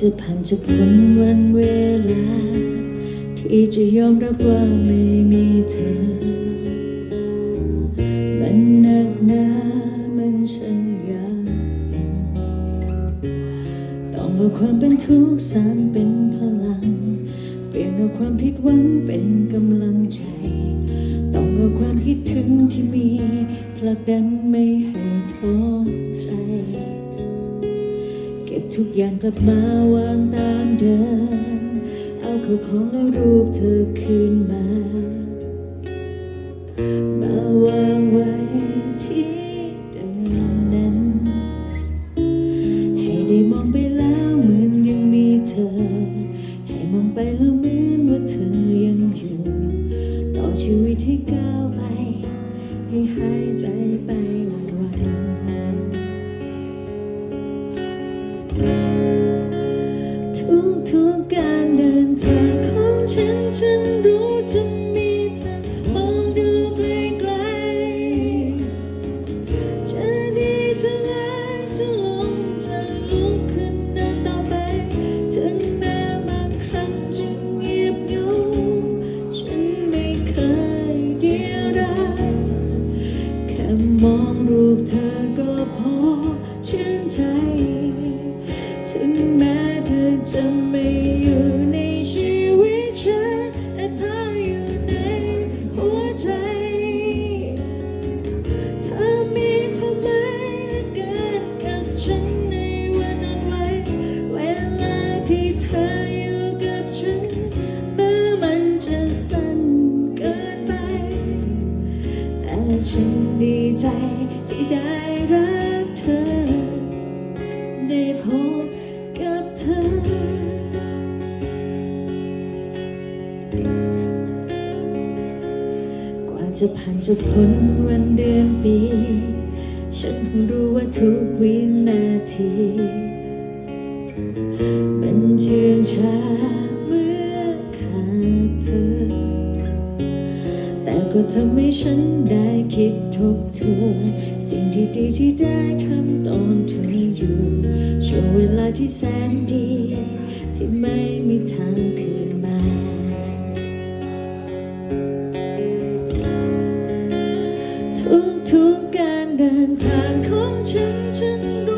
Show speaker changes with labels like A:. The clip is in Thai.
A: จะพ้นวันเวลา ที่จะยอมรับว่าไม่มีเธอ มันหนักหนามันช่างยากต้องเอาความเป็นทุกข์สร้างเป็นพลัง เปลี่ยนเอาความผิดหวังเป็นกำลังใจ ต้องเอาความคิดถึงที่มีผลักดันไม่ให้ ทุกอย่างกลับมาวางตามเดิม เอาเข้าของและรูปเธอคืนมา มาวางไว้ที่ ฉันรู้จะมีเธอมองดูไกลๆจะดีจะร้ายจะลงจะลุกขึ้นเดินต่อไป ถึงแม้บางครั้งจะเงียบเหงาฉันไม่เคยเดียวดายแค่มองรูปเธอก็พอชื่นใจ ถึงแม้เธอจะไม่ ฉันดีใจที่ได้รักเธอ ได้พบกับเธอ กว่าจะผ่านจะพ้นวันเดือนปี ฉันเพิ่งรู้ว่าทุกวินาที มันเชื่องช้าำให้ฉันได้คิดทบทวนสิ่งที่ดีที่ได้ทำตอนเธออยู่ ช่วงเวลาที่แสนดี ที่ไม่มีทางคืนมาทุกทุกๆการเดินทางของฉันฉันรู้